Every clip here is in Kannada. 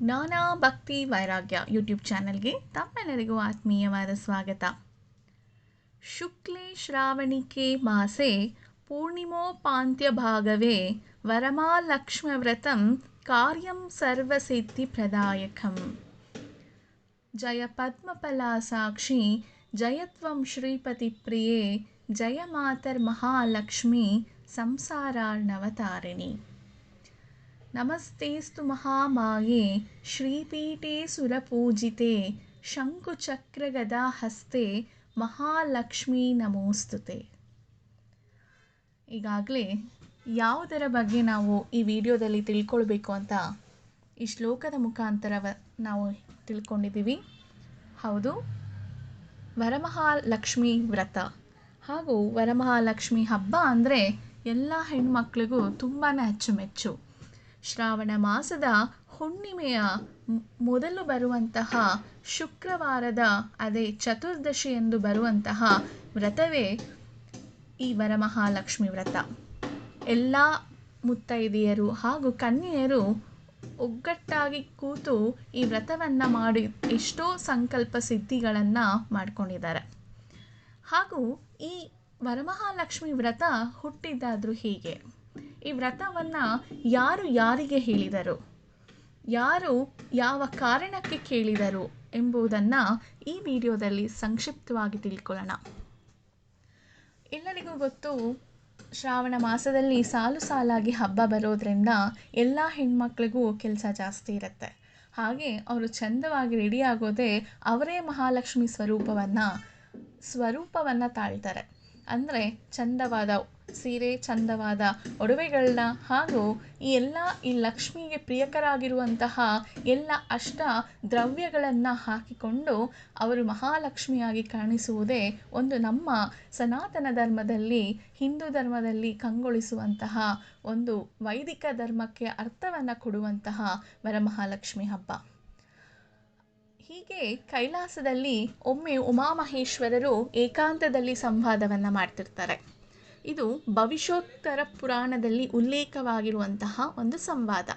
ಜ್ಞಾನ ಭಕ್ತಿ ವೈರಾಗ್ಯ ಯೂಟ್ಯೂಬ್ ಚಾನಲ್ಗೆ ತಮ್ಮೆಲ್ಲರಿಗೂ ಆತ್ಮೀಯವಾದ ಸ್ವಾಗತ ಶುಕ್ಲೆ ಶ್ರಾವಣಿಕೆ ಮಾಸೆ ಪೂರ್ಣಿಮೋಪಾಂತ್ಯ ಭಾಗವೇ ವರಮಾಲಕ್ಷ್ಮ್ಯವ್ರತಂ ಕಾರ್ಯಂ ಸರ್ವಸಿದ್ಧಿಪ್ರದಾಯಕಂ ಜಯ ಪದ್ಮಫಲಾ ಸಾಕ್ಷಿ ಜಯತ್ವಂ ಶ್ರೀಪತಿಪ್ರಿಯೆ ಜಯ ಮಾತರ್ಮಹಾಲಕ್ಷ್ಮಿ ಸಂಸಾರಾರ್ಣವತಾರಿಣಿ ನಮಸ್ತೆಸ್ತು ಮಹಾಮಾಯೆ, ಶ್ರೀಪೀಠೆ ಸುರಪೂಜಿತೆ, ಶಂಕುಚಕ್ರಗದಾಹಸ್ತೆ, ಮಹಾಲಕ್ಷ್ಮೀ ನಮೋಸ್ತುತೆ. ಈಗಾಗಲೇ ಯಾವುದರ ಬಗ್ಗೆ ನಾವು ಈ ವಿಡಿಯೋದಲ್ಲಿ ತಿಳ್ಕೊಳ್ಬೇಕು ಅಂತ ಈ ಶ್ಲೋಕದ ಮುಖಾಂತರ ನಾವು ತಿಳ್ಕೊಂಡಿದ್ದೀವಿ. ಹೌದು, ವರಮಹಾಲಕ್ಷ್ಮಿ ವ್ರತ. ಹಾಗೂ ವರಮಹಾಲಕ್ಷ್ಮಿ ಹಬ್ಬ ಅಂದರೆ ಎಲ್ಲ ಹೆಣ್ಮಕ್ಳಿಗೂ ತುಂಬಾ ಅಚ್ಚುಮೆಚ್ಚು. ಶ್ರಾವಣ ಮಾಸದ ಹುಣ್ಣಿಮೆಯ ಮೊದಲು ಬರುವಂತಹ ಶುಕ್ರವಾರದ ಅದೇ ಚತುರ್ದಶಿ ಎಂದು ಬರುವಂತಹ ವ್ರತವೇ ಈ ವರಮಹಾಲಕ್ಷ್ಮಿ ವ್ರತ. ಎಲ್ಲ ಮುತ್ತೈದೆಯರು ಹಾಗೂ ಕನ್ಯೆಯರು ಒಗ್ಗಟ್ಟಾಗಿ ಕೂತು ಈ ವ್ರತವನ್ನು ಮಾಡಿ ಎಷ್ಟೋ ಸಂಕಲ್ಪ ಸಿದ್ಧಿಗಳನ್ನು ಮಾಡ್ಕೊಂಡಿದ್ದಾರೆ. ಹಾಗೂ ಈ ವರಮಹಾಲಕ್ಷ್ಮಿ ವ್ರತ ಹುಟ್ಟಿದ್ದಾದರೂ ಹೀಗೆ. ಈ ವ್ರತವನ್ನು ಯಾರು ಯಾರಿಗೆ ಹೇಳಿದರು? ಯಾರು ಯಾವ ಕಾರಣಕ್ಕೆ ಕೇಳಿದರು ಎಂಬುದನ್ನು ಈ ವಿಡಿಯೋದಲ್ಲಿ ಸಂಕ್ಷಿಪ್ತವಾಗಿ ತಿಳ್ಕೊಳ್ಳೋಣ. ಎಲ್ಲರಿಗೂ ಗೊತ್ತು, ಶ್ರಾವಣ ಮಾಸದಲ್ಲಿ ಸಾಲು ಸಾಲಾಗಿ ಹಬ್ಬ ಬರೋದ್ರಿಂದ ಎಲ್ಲ ಹೆಣ್ಮಕ್ಳಿಗೂ ಕೆಲಸ ಜಾಸ್ತಿ ಇರುತ್ತೆ. ಹಾಗೆ ಅವರು ಚಂದವಾಗಿ ರೆಡಿ ಆಗೋದೇ ಅವರೇ ಮಹಾಲಕ್ಷ್ಮಿ ಸ್ವರೂಪವನ್ನು ಸ್ವರೂಪವನ್ನು ತಾಳ್ತಾರೆ. ಅಂದರೆ ಚಂದವಾದ ಸೀರೆ ಚಂದವಾದ ಒಡವೆಗಳನ್ನ ಹಾಗೂ ಈ ಎಲ್ಲ ಈ ಲಕ್ಷ್ಮಿಗೆ ಪ್ರಿಯಕರಾಗಿರುವಂತಹ ಎಲ್ಲ ಅಷ್ಟ ದ್ರವ್ಯಗಳನ್ನು ಹಾಕಿಕೊಂಡು ಅವರು ಮಹಾಲಕ್ಷ್ಮಿಯಾಗಿ ಕಾಣಿಸುವುದೇ ಒಂದು ನಮ್ಮ ಸನಾತನ ಧರ್ಮದಲ್ಲಿ, ಹಿಂದೂ ಧರ್ಮದಲ್ಲಿ ಕಂಗೊಳಿಸುವಂತಹ ಒಂದು ವೈದಿಕ ಧರ್ಮಕ್ಕೆ ಅರ್ಥವನ್ನು ಕೊಡುವಂತಹ ವರಮಹಾಲಕ್ಷ್ಮಿ ಹಬ್ಬ. ಹೀಗೆ ಕೈಲಾಸದಲ್ಲಿ ಒಮ್ಮೆ ಉಮಾಮಹೇಶ್ವರರು ಏಕಾಂತದಲ್ಲಿ ಸಂವಾದವನ್ನು ಮಾಡ್ತಿರ್ತಾರೆ. ಇದು ಭವಿಷ್ಯೋತ್ತರ ಪುರಾಣದಲ್ಲಿ ಉಲ್ಲೇಖವಾಗಿರುವಂತಹ ಒಂದು ಸಂವಾದ.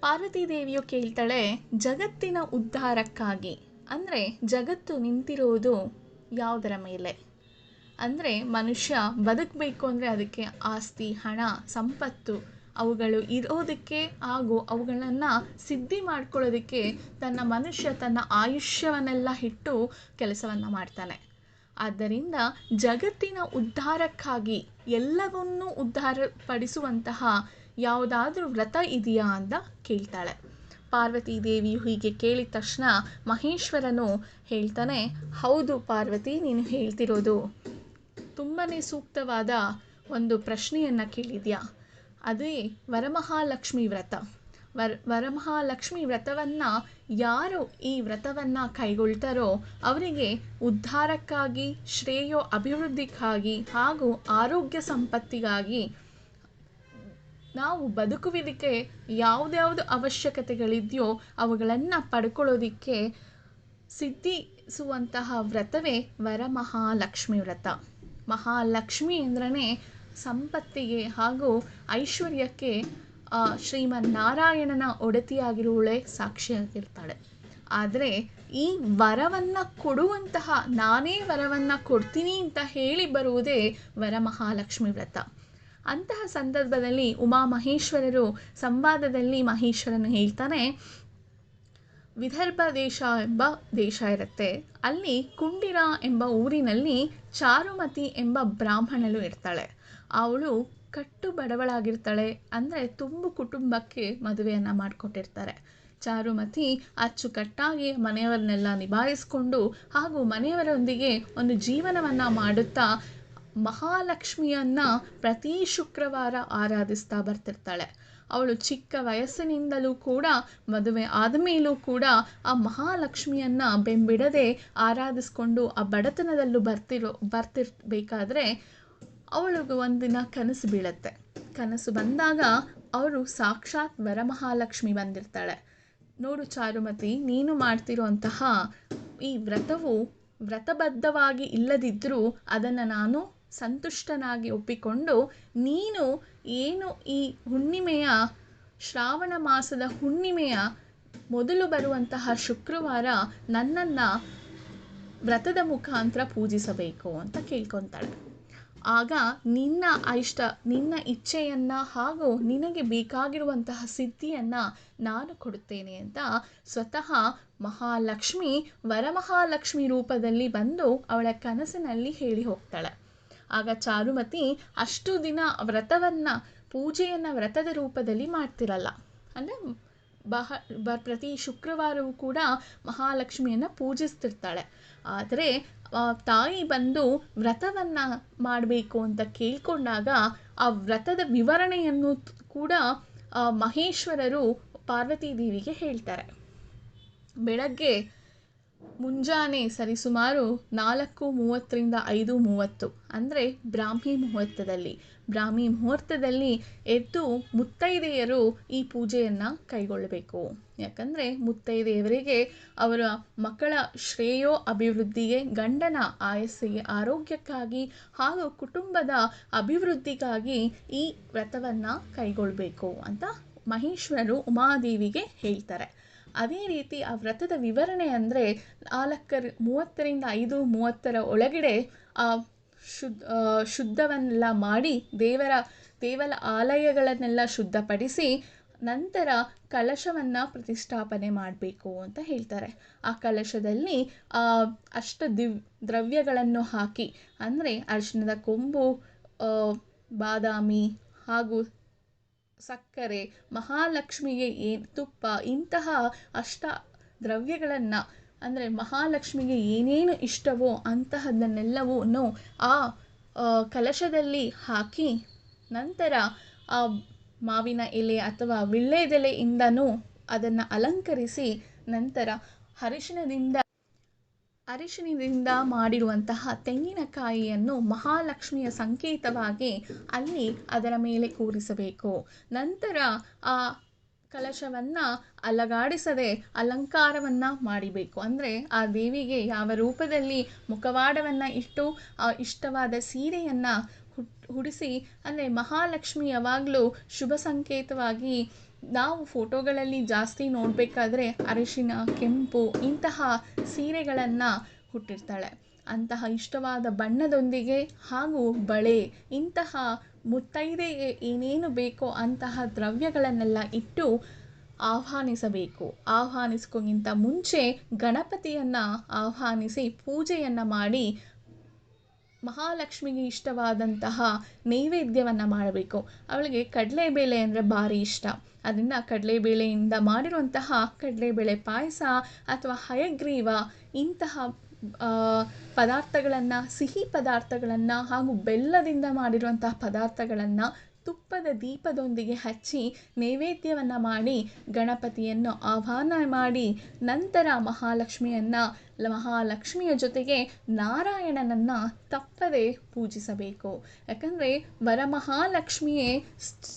ಪಾರ್ವತಿ ದೇವಿಯು ಕೇಳ್ತಾಳೆ, ಜಗತ್ತಿನ ಉದ್ಧಾರಕ್ಕಾಗಿ. ಅಂದರೆ ಜಗತ್ತು ನಿಂತಿರೋದು ಯಾವುದರ ಮೇಲೆ? ಅಂದರೆ ಮನುಷ್ಯ ಬದುಕಬೇಕು ಅಂದರೆ ಅದಕ್ಕೆ ಆಸ್ತಿ, ಹಣ, ಸಂಪತ್ತು, ಅವುಗಳು ಇರೋದಕ್ಕೆ ಹಾಗೂ ಅವುಗಳನ್ನು ಸಿದ್ಧಿ ಮಾಡ್ಕೊಳ್ಳೋದಕ್ಕೆ ತನ್ನ ಮನುಷ್ಯ ತನ್ನ ಆಯುಷ್ಯವನ್ನೆಲ್ಲ ಇಟ್ಟು ಕೆಲಸವನ್ನು ಮಾಡ್ತಾನೆ. ಆದ್ದರಿಂದ ಜಗತ್ತಿನ ಉದ್ಧಾರಕ್ಕಾಗಿ ಎಲ್ಲವನ್ನೂ ಉದ್ಧಾರಪಡಿಸುವಂತಹ ಯಾವುದಾದ್ರೂ ವ್ರತ ಇದೆಯಾ ಅಂತ ಕೇಳ್ತಾಳೆ. ಪಾರ್ವತಿ ದೇವಿಯು ಹೀಗೆ ಕೇಳಿದ ತಕ್ಷಣ ಮಹೇಶ್ವರನು ಹೇಳ್ತಾನೆ, ಹೌದು ಪಾರ್ವತಿ, ನೀನು ಹೇಳ್ತಿರೋದು. ತುಂಬಾ ಸೂಕ್ತವಾದ ಒಂದು ಪ್ರಶ್ನೆಯನ್ನು ಕೇಳಿದ್ಯಾ. ಅದೇ ವರಮಹಾಲಕ್ಷ್ಮಿ ವ್ರತ. ವರ ವರಮಹಾಲಕ್ಷ್ಮಿ ವ್ರತವನ್ನು ಯಾರು ಈ ವ್ರತವನ್ನು ಕೈಗೊಳ್ತಾರೋ ಅವರಿಗೆ ಉದ್ಧಾರಕ್ಕಾಗಿ, ಶ್ರೇಯೋ ಅಭಿವೃದ್ಧಿಗಾಗಿ ಹಾಗೂ ಆರೋಗ್ಯ ಸಂಪತ್ತಿಗಾಗಿ ನಾವು ಬದುಕುವುದಕ್ಕೆ ಯಾವುದ್ಯಾವುದು ಅವಶ್ಯಕತೆಗಳಿದೆಯೋ ಅವುಗಳನ್ನು ಪಡ್ಕೊಳ್ಳೋದಕ್ಕೆ ಸಿದ್ಧಿಸುವಂತಹ ವ್ರತವೇ ವರಮಹಾಲಕ್ಷ್ಮಿ ವ್ರತ. ಮಹಾಲಕ್ಷ್ಮಿ ಅಂದ್ರೇ ಸಂಪತ್ತಿಗೆ ಹಾಗೂ ಐಶ್ವರ್ಯಕ್ಕೆ ಶ್ರೀಮನ್ನಾರಾಯಣನ ಒಡತಿಯಾಗಿರುವಳೆ ಸಾಕ್ಷಿಯಾಗಿರ್ತಾಳೆ ಆದರೆ ಈ ವರವನ್ನು ಕೊಡುವಂತಹ, ನಾನೇ ವರವನ್ನು ಕೊಡ್ತೀನಿ ಅಂತ ಹೇಳಿ ಬರುವುದೇ ವರಮಹಾಲಕ್ಷ್ಮಿ ವ್ರತ. ಅಂತಹ ಸಂದರ್ಭದಲ್ಲಿ ಉಮಾ ಮಹೇಶ್ವರರು ಸಂವಾದದಲ್ಲಿ ಮಹೇಶ್ವರನು ಹೇಳ್ತಾನೆ ವಿದರ್ಭ ದೇಶ ಎಂಬ ದೇಶ ಇರುತ್ತೆ. ಅಲ್ಲಿ ಕುಂಡಿರ ಎಂಬ ಊರಿನಲ್ಲಿ ಚಾರುಮತಿ ಎಂಬ ಬ್ರಾಹ್ಮಣಳು ಇರ್ತಾಳೆ. ಅವಳು ಕಟ್ಟು ಬಡವಳಾಗಿರ್ತಾಳೆ ಅಂದರೆ ತುಂಬು ಕುಟುಂಬಕ್ಕೆ ಮದುವೆಯನ್ನು ಮಾಡಿಕೊಟ್ಟಿರ್ತಾರೆ. ಚಾರುಮತಿ ಅಚ್ಚುಕಟ್ಟಾಗಿ ಮನೆಯವರನ್ನೆಲ್ಲ ನಿಭಾಯಿಸಿಕೊಂಡು ಹಾಗೂ ಮನೆಯವರೊಂದಿಗೆ ಒಂದು ಜೀವನವನ್ನು ಮಾಡುತ್ತಾ ಮಹಾಲಕ್ಷ್ಮಿಯನ್ನು ಪ್ರತಿ ಶುಕ್ರವಾರ ಆರಾಧಿಸ್ತಾ ಬರ್ತಿರ್ತಾಳೆ. ಅವಳು ಚಿಕ್ಕ ವಯಸ್ಸಿನಿಂದಲೂ ಕೂಡ, ಮದುವೆ ಆದಮೇಲೂ ಕೂಡ ಆ ಮಹಾಲಕ್ಷ್ಮಿಯನ್ನು ಬೆಂಬಿಡದೆ ಆರಾಧಿಸ್ಕೊಂಡು ಆ ಬಡತನದಲ್ಲೂ ಬರ್ತಿರೋ, ಬರ್ತಿರ್ಬೇಕಾದ್ರೆ ಅವಳಿಗೆ ಒಂದಿನ ಕನಸು ಬೀಳತ್ತೆ. ಕನಸು ಬಂದಾಗ ಅವರು ಸಾಕ್ಷಾತ್ ವರಮಹಾಲಕ್ಷ್ಮಿ ಬಂದಿರ್ತಾಳೆ. ನೋಡು ಚಾರುಮತಿ, ನೀನು ಮಾಡ್ತಿರುವಂತಹ ಈ ವ್ರತವು ವ್ರತಬದ್ಧವಾಗಿ ಇಲ್ಲದಿದ್ದರೂ ಅದನ್ನು ನಾನು ಸಂತುಷ್ಟನಾಗಿ ಒಪ್ಪಿಕೊಂಡು ನೀನು ಏನು ಈ ಹುಣ್ಣಿಮೆಯ, ಶ್ರಾವಣ ಮಾಸದ ಹುಣ್ಣಿಮೆಯ ಮೊದಲು ಬರುವಂತಹ ಶುಕ್ರವಾರ ನನ್ನನ್ನು ವ್ರತದ ಮುಖಾಂತರ ಪೂಜಿಸಬೇಕು ಅಂತ ಕೇಳ್ಕೊತಾಳೆ. ಆಗ ನಿನ್ನ ಇಷ್ಟ ನಿನ್ನ ಇಚ್ಛೆಯನ್ನು ಹಾಗೂ ನಿನಗೆ ಬೇಕಾಗಿರುವಂತಹ ಸಿದ್ಧಿಯನ್ನು ನಾನು ಕೊಡುತ್ತೇನೆ ಅಂತ ಸ್ವತಃ ಮಹಾಲಕ್ಷ್ಮಿ, ವರಮಹಾಲಕ್ಷ್ಮಿ ರೂಪದಲ್ಲಿ ಬಂದು ಅವಳ ಕನಸಿನಲ್ಲಿ ಹೇಳಿ ಹೋಗ್ತಾಳೆ. ಆಗ ಚಾರುಮತಿ ಅಷ್ಟು ದಿನ ವ್ರತವನ್ನು, ಪೂಜೆಯನ್ನು ವ್ರತದ ರೂಪದಲ್ಲಿ ಮಾಡ್ತಿರಲ್ಲ. ಅಂದರೆ ಬಹ, ಬ, ಪ್ರತಿ ಶುಕ್ರವಾರವೂ ಕೂಡ ಮಹಾಲಕ್ಷ್ಮಿಯನ್ನು ಪೂಜಿಸ್ತಿರ್ತಾಳೆ. ಆದರೆ ತಾಯಿ ಬಂದು ವ್ರತವನ್ನು ಮಾಡಬೇಕು ಅಂತ ಕೇಳ್ಕೊಂಡಾಗ ಆ ವ್ರತದ ವಿವರಣೆಯನ್ನು ಕೂಡ ಮಹೇಶ್ವರರು ಪಾರ್ವತಿ ದೇವಿಗೆ ಹೇಳ್ತಾರೆ. ಬೆಳಗ್ಗೆ ಮುಂಜಾನೆ ಸರಿಸುಮಾರು ನಾಲ್ಕು ಮೂವತ್ತರಿಂದ ಐದು ಮೂವತ್ತು, ಅಂದರೆ ಬ್ರಾಹ್ಮಿ ಮುಹೂರ್ತದಲ್ಲಿ. ಬ್ರಾಹ್ಮಿ ಮುಹೂರ್ತದಲ್ಲಿ ಎದ್ದು ಮುತ್ತೈದೆಯರು ಈ ಪೂಜೆಯನ್ನು ಕೈಗೊಳ್ಳಬೇಕು. ಯಾಕಂದರೆ ಮುತ್ತೈದೆಯವರಿಗೆ ಅವರ ಮಕ್ಕಳ ಶ್ರೇಯೋ ಅಭಿವೃದ್ಧಿಗೆ, ಗಂಡನ ಆಯಸ್ಸಿಗೆ, ಆರೋಗ್ಯಕ್ಕಾಗಿ ಹಾಗೂ ಕುಟುಂಬದ ಅಭಿವೃದ್ಧಿಗಾಗಿ ಈ ವ್ರತವನ್ನು ಕೈಗೊಳ್ಳಬೇಕು ಅಂತ ಮಹೇಶ್ವರರು ಉಮಾದೇವಿಗೆ ಹೇಳ್ತಾರೆ. ಅದೇ ರೀತಿ ಆ ವ್ರತದ ವಿವರಣೆ ಅಂದರೆ ನಾಲ್ಕರ, ಮೂವತ್ತರಿಂದ ಐದು, ಮೂವತ್ತರ ಒಳಗಡೆ ಆ ಶುದ್ಧ ಶುದ್ಧವನ್ನೆಲ್ಲ ಮಾಡಿ ದೇವರ ದೇವರ ಆಲಯಗಳನ್ನೆಲ್ಲ ಶುದ್ಧಪಡಿಸಿ ನಂತರ ಕಲಶವನ್ನು ಪ್ರತಿಷ್ಠಾಪನೆ ಮಾಡಬೇಕು ಅಂತ ಹೇಳ್ತಾರೆ. ಆ ಕಲಶದಲ್ಲಿ ಅಷ್ಟ ದಿವ್, ದ್ರವ್ಯಗಳನ್ನು ಹಾಕಿ ಅಂದರೆ ಅರಿಶಿಣದ ಕೊಂಬು ಬಾದಾಮಿ ಹಾಗೂ ಸಕ್ಕರೆ, ಮಹಾಲಕ್ಷ್ಮಿಗೆ ಏನು ತುಪ್ಪ, ಇಂತಹ ಅಷ್ಟ ದ್ರವ್ಯಗಳನ್ನು, ಅಂದರೆ ಮಹಾಲಕ್ಷ್ಮಿಗೆ ಏನೇನು ಇಷ್ಟವೋ ಅಂತಹದ್ದನ್ನೆಲ್ಲವೂ ಆ ಕಲಶದಲ್ಲಿ ಹಾಕಿ ನಂತರ ಆ ಮಾವಿನ ಎಲೆ ಅಥವಾ ವೀಳ್ಯದೆಲೆಯಿಂದನೂ ಅದನ್ನು ಅಲಂಕರಿಸಿ ನಂತರ ಅರಿಶಿಣದಿಂದ ಅರಿಶಿಣದಿಂದ ಮಾಡಿರುವಂತಹ ತೆಂಗಿನಕಾಯಿಯನ್ನು ಮಹಾಲಕ್ಷ್ಮಿಯ ಸಂಕೇತವಾಗಿ ಅಲ್ಲಿ ಅದರ ಮೇಲೆ ಕೂರಿಸಬೇಕು. ನಂತರ ಆ ಕಲಶವನ್ನು ಅಲಗಾಡಿಸದೆ ಅಲಂಕಾರವನ್ನು ಮಾಡಿಬೇಕು. ಅಂದರೆ ಆ ದೇವಿಗೆ ಯಾವ ರೂಪದಲ್ಲಿ ಮುಖವಾಡವನ್ನು ಇಟ್ಟು, ಆ ಇಷ್ಟವಾದ ಸೀರೆಯನ್ನು ಹುಡಿಸಿ ಉಡಿಸಿ ಅಂದರೆ ಮಹಾಲಕ್ಷ್ಮಿ ಯಾವಾಗಲೂ ಶುಭ ಸಂಕೇತವಾಗಿ ನಾವು ಫೋಟೋಗಳಲ್ಲಿ ಜಾಸ್ತಿ ನೋಡಬೇಕಾದ್ರೆ ಅರಿಶಿನ, ಕೆಂಪು ಇಂತಹ ಸೀರೆಗಳನ್ನು ಹುಟ್ಟಿರ್ತಾಳೆ. ಅಂತಹ ಇಷ್ಟವಾದ ಬಣ್ಣದೊಂದಿಗೆ ಹಾಗೂ ಬಳೆ, ಇಂತಹ ಮುತ್ತೈದೆಗೆ ಏನೇನು ಬೇಕೋ ಅಂತಹ ದ್ರವ್ಯಗಳನ್ನೆಲ್ಲ ಇಟ್ಟು ಆಹ್ವಾನಿಸಬೇಕು. ಆಹ್ವಾನಿಸ್ಕೋಕ್ಕಿಂತ ಮುಂಚೆ ಗಣಪತಿಯನ್ನು ಆಹ್ವಾನಿಸಿ ಪೂಜೆಯನ್ನು ಮಾಡಿ ಮಹಾಲಕ್ಷ್ಮಿಗೆ ಇಷ್ಟವಾದಂತಹ ನೈವೇದ್ಯವನ್ನು ಮಾಡಬೇಕು. ಅವಳಿಗೆ ಕಡಲೆಬೇಳೆ ಅಂದರೆ ಭಾರಿ ಇಷ್ಟ. ಅದರಿಂದ ಕಡಲೆಬೇಳೆಯಿಂದ ಮಾಡಿರುವಂತಹ ಕಡಲೆಬೇಳೆ ಪಾಯಸ ಅಥವಾ ಹಯಗ್ರೀವ ಇಂತಹ ಪದಾರ್ಥಗಳನ್ನು, ಸಿಹಿ ಪದಾರ್ಥಗಳನ್ನು ಹಾಗೂ ಬೆಲ್ಲದಿಂದ ಮಾಡಿರುವಂತಹ ಪದಾರ್ಥಗಳನ್ನು ತುಪ್ಪದ ದೀಪದೊಂದಿಗೆ ಹಚ್ಚಿ ನೈವೇದ್ಯವನ್ನು ಮಾಡಿ, ಗಣಪತಿಯನ್ನು ಆಹ್ವಾನ ಮಾಡಿ, ನಂತರ ಮಹಾಲಕ್ಷ್ಮಿಯನ್ನು, ಮಹಾಲಕ್ಷ್ಮಿಯ ಜೊತೆಗೆ ನಾರಾಯಣನನ್ನು ತಪ್ಪದೆ ಪೂಜಿಸಬೇಕು. ಯಾಕಂದರೆ ವರಮಹಾಲಕ್ಷ್ಮಿಯೇ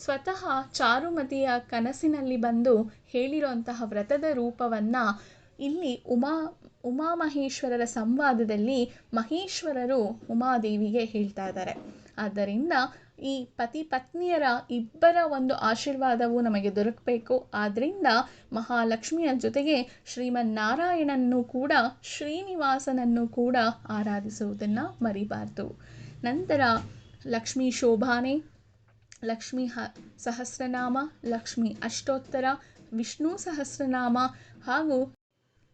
ಸ್ವತಃ ಚಾರುಮತಿಯ ಕನಸಿನಲ್ಲಿ ಬಂದು ಹೇಳಿರುವಂತಹ ವ್ರತದ ರೂಪವನ್ನು ಇಲ್ಲಿ ಉಮಾ, ಉಮಾಮಹೇಶ್ವರರ ಸಂವಾದದಲ್ಲಿ ಮಹೇಶ್ವರರು ಉಮಾದೇವಿಗೆ ಹೇಳ್ತಾ ಇದ್ದಾರೆ. ಆದ್ದರಿಂದ ಈ ಪತಿ ಪತ್ನಿಯರ ಇಬ್ಬರ ಒಂದು ಆಶೀರ್ವಾದವು ನಮಗೆ ದೊರಕಬೇಕು. ಆದ್ದರಿಂದ ಮಹಾಲಕ್ಷ್ಮಿಯ ಜೊತೆಗೆ ಶ್ರೀಮನ್ನಾರಾಯಣನ್ನು ಕೂಡ, ಶ್ರೀನಿವಾಸನನ್ನು ಕೂಡ ಆರಾಧಿಸುವುದನ್ನು ಮರಿಬಾರ್ದು. ನಂತರ ಲಕ್ಷ್ಮೀ ಶೋಭಾನೆ, ಲಕ್ಷ್ಮೀ ಹ ಸಹಸ್ರನಾಮ, ಲಕ್ಷ್ಮೀ ಅಷ್ಟೋತ್ತರ, ವಿಷ್ಣು ಸಹಸ್ರನಾಮ ಹಾಗೂ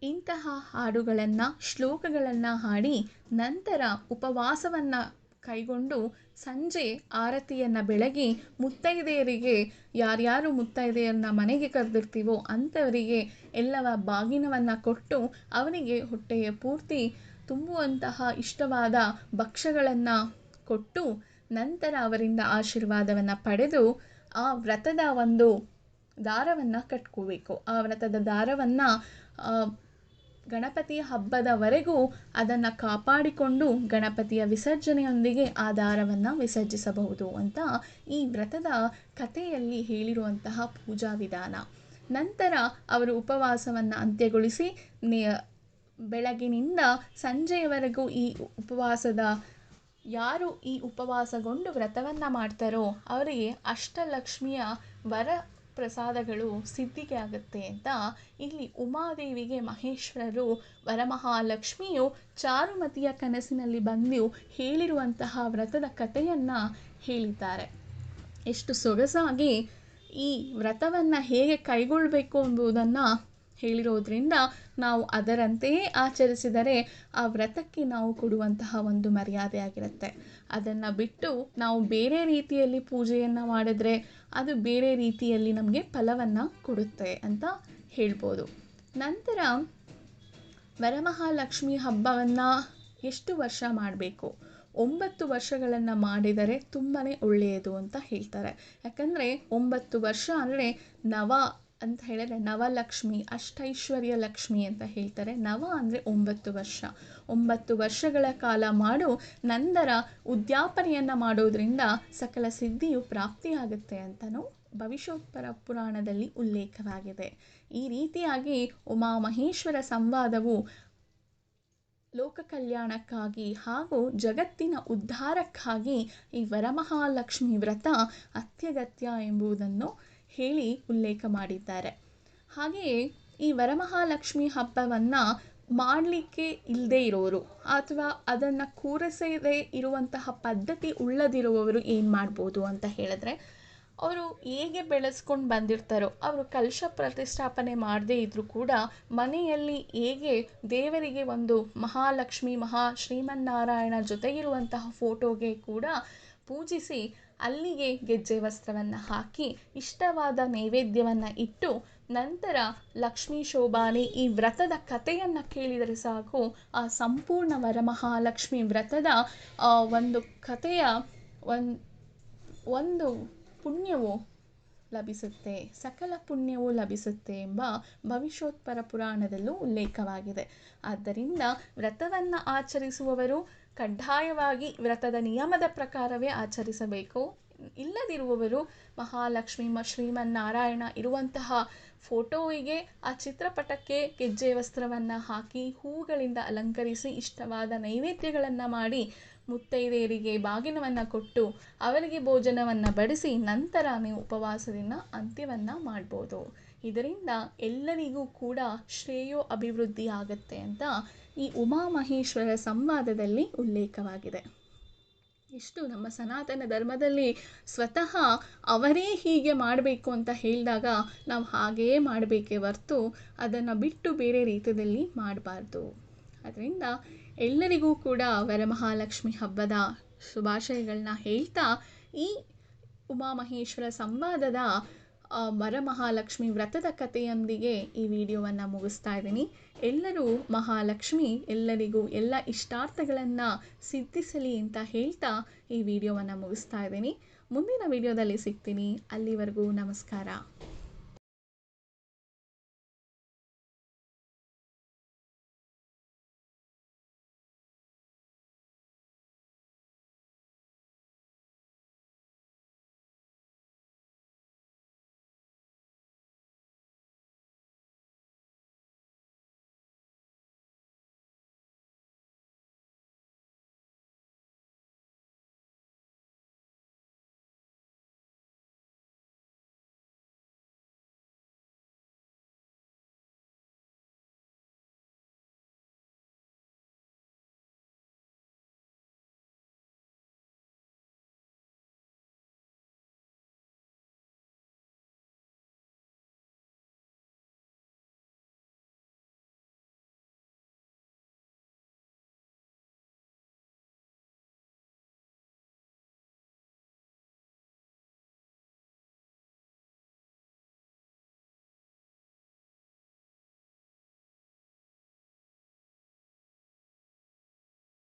ಇಂತಹ ಹಾಡುಗಳನ್ನು, ಶ್ಲೋಕಗಳನ್ನು ಹಾಡಿ ನಂತರ ಉಪವಾಸವನ್ನು ಕೈಗೊಂಡು ಸಂಜೆ ಆರತಿಯನ್ನು ಬೆಳಗಿ ಮುತ್ತೈದೆಯರಿಗೆ ಯಾರ್ಯಾರು ಮುತ್ತೈದೆಯರನ್ನ ಮನೆಗೆ ಕರೆದಿರ್ತೀವೋ ಅಂಥವರಿಗೆ ಎಲ್ಲವ ಬಾಗಿನವನ್ನು ಕೊಟ್ಟು ಅವರಿಗೆ ಹೊಟ್ಟೆಯ ಪೂರ್ತಿ ತುಂಬುವಂತಹ ಇಷ್ಟವಾದ ಭಕ್ಷ್ಯಗಳನ್ನು ಕೊಟ್ಟು ನಂತರ ಅವರಿಂದ ಆಶೀರ್ವಾದವನ್ನು ಪಡೆದು ಆ ವ್ರತದ ಒಂದು ದಾರವನ್ನು ಕಟ್ಕೋಬೇಕು. ಆ ವ್ರತದ ದಾರವನ್ನು ಗಣಪತಿಯ ಹಬ್ಬದವರೆಗೂ ಅದನ್ನು ಕಾಪಾಡಿಕೊಂಡು ಗಣಪತಿಯ ವಿಸರ್ಜನೆಯೊಂದಿಗೆ ಆ ದಾರವನ್ನು ವಿಸರ್ಜಿಸಬಹುದು ಅಂತ ಈ ವ್ರತದ ಕಥೆಯಲ್ಲಿ ಹೇಳಿರುವಂತಹ ಪೂಜಾ ವಿಧಾನ. ನಂತರ ಅವರು ಉಪವಾಸವನ್ನು ಅಂತ್ಯಗೊಳಿಸಿ ಬೆಳಗಿನಿಂದ ಸಂಜೆಯವರೆಗೂ ಈ ಉಪವಾಸದ, ಯಾರು ಈ ಉಪವಾಸಗೊಂಡು ವ್ರತವನ್ನು ಮಾಡ್ತಾರೋ ಅವರಿಗೆ ಅಷ್ಟಲಕ್ಷ್ಮಿಯ ವರ ಪ್ರಸಾದಗಳು ಸಿದ್ಧಿಗೆ ಆಗುತ್ತೆ ಅಂತ ಇಲ್ಲಿ ಉಮಾದೇವಿಗೆ ಮಹೇಶ್ವರರು, ವರಮಹಾಲಕ್ಷ್ಮಿಯು ಚಾರುಮತಿಯ ಕನಸಿನಲ್ಲಿ ಬಂದು ಹೇಳಿರುವಂತಹ ವ್ರತದ ಕಥೆಯನ್ನು ಹೇಳಿದ್ದಾರೆ. ಎಷ್ಟು ಸೊಗಸಾಗಿ ಈ ವ್ರತವನ್ನು ಹೇಗೆ ಕೈಗೊಳ್ಳಬೇಕು ಎಂಬುದನ್ನು ಹೇಳಿರೋದ್ರಿಂದ ನಾವು ಅದರಂತೆಯೇ ಆಚರಿಸಿದರೆ ಆ ವ್ರತಕ್ಕೆ ನಾವು ಕೊಡುವಂತಹ ಒಂದು ಮರ್ಯಾದೆ ಆಗಿರುತ್ತೆ. ಅದನ್ನು ಬಿಟ್ಟು ನಾವು ಬೇರೆ ರೀತಿಯಲ್ಲಿ ಪೂಜೆಯನ್ನು ಮಾಡಿದ್ರೆ ಅದು ಬೇರೆ ರೀತಿಯಲ್ಲಿ ನಮಗೆ ಫಲವನ್ನು ಕೊಡುತ್ತೆ ಅಂತ ಹೇಳ್ಬೋದು. ನಂತರ ವರಮಹಾಲಕ್ಷ್ಮಿ ಹಬ್ಬವನ್ನು ಎಷ್ಟು ವರ್ಷ ಮಾಡಬೇಕು? ಒಂಬತ್ತು ವರ್ಷಗಳನ್ನು ಮಾಡಿದರೆ ತುಂಬಾ ಒಳ್ಳೆಯದು ಅಂತ ಹೇಳ್ತಾರೆ. ಯಾಕಂದರೆ ಒಂಬತ್ತು ವರ್ಷ ಅಂದರೆ ನವ ಅಂತ ಹೇಳಿದ್ರೆ ನವಲಕ್ಷ್ಮಿ, ಅಷ್ಟೈಶ್ವರ್ಯ ಲಕ್ಷ್ಮಿ ಅಂತ ಹೇಳ್ತಾರೆ. ನವ ಅಂದರೆ ಒಂಬತ್ತು ವರ್ಷ. ಒಂಬತ್ತು ವರ್ಷಗಳ ಕಾಲ ಮಾಡು, ನಂತರ ಉದ್ಯಾಪನೆಯನ್ನು ಮಾಡೋದ್ರಿಂದ ಸಕಲ ಸಿದ್ಧಿಯು ಪ್ರಾಪ್ತಿಯಾಗುತ್ತೆ ಅಂತಲೂ ಭವಿಷ್ಯೋತ್ತರ ಪುರಾಣದಲ್ಲಿ ಉಲ್ಲೇಖವಾಗಿದೆ. ಈ ರೀತಿಯಾಗಿ ಉಮಾ ಮಹೇಶ್ವರ ಸಂವಾದವು ಲೋಕ ಕಲ್ಯಾಣಕ್ಕಾಗಿ ಹಾಗೂ ಜಗತ್ತಿನ ಉದ್ಧಾರಕ್ಕಾಗಿ ಈ ವರಮಹಾಲಕ್ಷ್ಮಿ ವ್ರತ ಅತ್ಯಗತ್ಯ ಎಂಬುದನ್ನು ಹೇಳಿ ಉಲ್ಲೇಖ ಮಾಡಿದ್ದಾರೆ. ಹಾಗೆಯೇ ಈ ವರಮಹಾಲಕ್ಷ್ಮಿ ಹಬ್ಬವನ್ನು ಮಾಡಲಿಕ್ಕೆ ಇಲ್ಲದೇ ಇರೋರು ಅಥವಾ ಅದನ್ನು ಕೂರಿಸದೇ ಇರುವಂತಹ ಪದ್ಧತಿ ಉಳ್ಳದಿರುವವರು ಏನು ಮಾಡ್ಬೋದು ಅಂತ ಹೇಳಿದ್ರೆ, ಅವರು ಹೇಗೆ ಬೆಳೆಸ್ಕೊಂಡು ಬಂದಿರ್ತಾರೋ, ಅವರು ಕಲಶ ಪ್ರತಿಷ್ಠಾಪನೆ ಮಾಡದೇ ಇದ್ದರೂ ಕೂಡ ಮನೆಯಲ್ಲಿ ಹೇಗೆ ದೇವರಿಗೆ ಒಂದು ಮಹಾಲಕ್ಷ್ಮಿ, ಮಹಾ ಶ್ರೀಮನ್ನಾರಾಯಣ ಜೊತೆಗಿರುವಂತಹ ಫೋಟೋಗೆ ಕೂಡ ಪೂಜಿಸಿ ಅಲ್ಲಿಗೆ ಗೆಜ್ಜೆ ವಸ್ತ್ರವನ್ನು ಹಾಕಿ ಇಷ್ಟವಾದ ನೈವೇದ್ಯವನ್ನು ಇಟ್ಟು ನಂತರ ಲಕ್ಷ್ಮೀ ಶೋಭಾನೆ ಈ ವ್ರತದ ಕಥೆಯನ್ನು ಕೇಳಿದರೆ ಸಾಕು. ಆ ಸಂಪೂರ್ಣ ವರಮಹಾಲಕ್ಷ್ಮಿ ವ್ರತದ ಒಂದು ಕಥೆಯ ಒಂದು ಒಂದು ಪುಣ್ಯವು ಲಭಿಸುತ್ತೆ, ಸಕಲ ಪುಣ್ಯವು ಲಭಿಸುತ್ತೆ ಎಂಬ ಭವಿಷ್ಯೋತ್ಪರ ಪುರಾಣದಲ್ಲೂ ಉಲ್ಲೇಖವಾಗಿದೆ. ಆದ್ದರಿಂದ ವ್ರತವನ್ನು ಆಚರಿಸುವವರು ಕಡ್ಡಾಯವಾಗಿ ವ್ರತದ ನಿಯಮದ ಪ್ರಕಾರವೇ ಆಚರಿಸಬೇಕು. ಇಲ್ಲದಿರುವವರು ಮಹಾಲಕ್ಷ್ಮಿ ಮ ಶ್ರೀಮನ್ನಾರಾಯಣ ಇರುವಂತಹ ಫೋಟೋವಿಗೆ ಆ ಚಿತ್ರಪಟಕ್ಕೆ ಗೆಜ್ಜೆ ವಸ್ತ್ರವನ್ನು ಹಾಕಿ ಹೂಗಳಿಂದ ಅಲಂಕರಿಸಿ ಇಷ್ಟವಾದ ನೈವೇದ್ಯಗಳನ್ನು ಮಾಡಿ ಮುತ್ತೈದೆಯರಿಗೆ ಬಾಗಿನವನ್ನು ಕೊಟ್ಟು ಅವರಿಗೆ ಭೋಜನವನ್ನು ಬಡಿಸಿ ನಂತರ ನೀವು ಉಪವಾಸದಿಂದ ಅಂತ್ಯವನ್ನು ಮಾಡ್ಬೋದು. ಇದರಿಂದ ಎಲ್ಲರಿಗೂ ಕೂಡ ಶ್ರೇಯೋ ಅಭಿವೃದ್ಧಿ ಆಗತ್ತೆ ಅಂತ ಈ ಉಮಾಮಹೇಶ್ವರ ಸಂವಾದದಲ್ಲಿ ಉಲ್ಲೇಖವಾಗಿದೆ. ಇಷ್ಟು ನಮ್ಮ ಸನಾತನ ಧರ್ಮದಲ್ಲಿ ಸ್ವತಃ ಅವರೇ ಹೀಗೆ ಮಾಡಬೇಕು ಅಂತ ಹೇಳಿದಾಗ ನಾವು ಹಾಗೆಯೇ ಮಾಡಬೇಕೇ ಹೊರ್ತು ಅದನ್ನು ಬಿಟ್ಟು ಬೇರೆ ರೀತಿಯಲ್ಲಿ ಮಾಡಬಾರ್ದು. ಅದರಿಂದ ಎಲ್ಲರಿಗೂ ಕೂಡ ವರಮಹಾಲಕ್ಷ್ಮಿ ಹಬ್ಬದ ಶುಭಾಶಯಗಳನ್ನ ಹೇಳ್ತಾ ಈ ಉಮಾಮಹೇಶ್ವರ ಸಂವಾದದ ವರಮಹಾಲಕ್ಷ್ಮಿ ವ್ರತದ ಕಥೆಯೊಂದಿಗೆ ಈ ವಿಡಿಯೋವನ್ನು ಮುಗಿಸ್ತಾ ಇದ್ದೀನಿ. ಎಲ್ಲರೂ ಮಹಾಲಕ್ಷ್ಮಿ ಎಲ್ಲರಿಗೂ ಎಲ್ಲ ಇಷ್ಟಾರ್ಥಗಳನ್ನು ಸಿದ್ಧಿಸಲಿ ಅಂತ ಹೇಳ್ತಾ ಈ ವಿಡಿಯೋವನ್ನು ಮುಗಿಸ್ತಾ ಇದ್ದೀನಿ. ಮುಂದಿನ ವಿಡಿಯೋದಲ್ಲಿ ಸಿಗ್ತೀನಿ. ಅಲ್ಲಿವರೆಗೂ ನಮಸ್ಕಾರ.